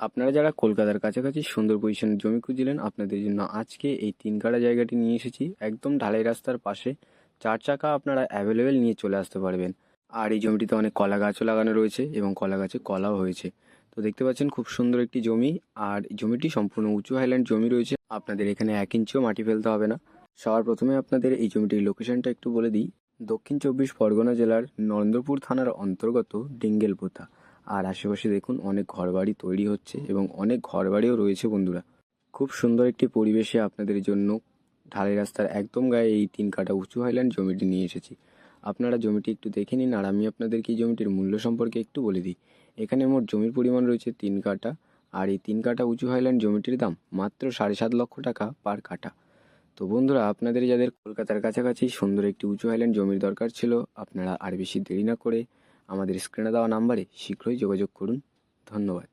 আপনারা যারা কলকাতার কাছাকাছি সুন্দর পজিশনের জমি খুঁজছিলেন, আপনাদের জন্য আজকে এই তিন কাটা জায়গাটি নিয়ে এসেছি। একদম ঢালাই রাস্তার পাশে চার চাকা আপনারা অ্যাভেলেবেল নিয়ে চলে আসতে পারবেন। আর এই জমিটিতে অনেক কলা গাছও লাগানো রয়েছে এবং কলা গাছে কলাও হয়েছে। তো দেখতে পাচ্ছেন খুব সুন্দর একটি জমি। আর জমিটি সম্পূর্ণ উঁচু হাইল্যান্ড জমি রয়েছে। আপনাদের এখানে এক ইঞ্চিও মাটি ফেলতে হবে না। সবার প্রথমে আপনাদের এই জমিটির লোকেশনটা একটু বলে দিই। দক্ষিণ চব্বিশ পরগনা জেলার নরেন্দ্রপুর থানার অন্তর্গত ডিঙ্গেলপোতা। আর আশেপাশে দেখুন অনেক ঘরবাড়ি তৈরি হচ্ছে এবং অনেক ঘরবাড়িও রয়েছে বন্ধুরা। খুব সুন্দর একটি পরিবেশে আপনাদের জন্য ঢালাই রাস্তার একদম গায়ে এই তিন কাটা উঁচু হাইল্যান্ড জমিটি নিয়ে এসেছি। আপনারা জমিটি একটু দেখে নিন আর আমি আপনাদেরকে এই জমিটির মূল্য সম্পর্কে একটু বলে দিই। এখানে মোট জমির পরিমাণ রয়েছে তিন কাটা আর এই তিন কাটা উঁচু হাইল্যান্ড জমিটির দাম মাত্র সাড়ে সাত লক্ষ টাকা পার কাটা। তো বন্ধুরা, আপনাদের যাদের কলকাতার কাছাকাছি সুন্দর একটি উঁচু হাইল্যান্ড জমির দরকার ছিল, আপনারা আর বেশি দেরি না করে আমাদের স্ক্রিনে দেওয়া নাম্বারে শীঘ্রই যোগাযোগ করুন। ধন্যবাদ।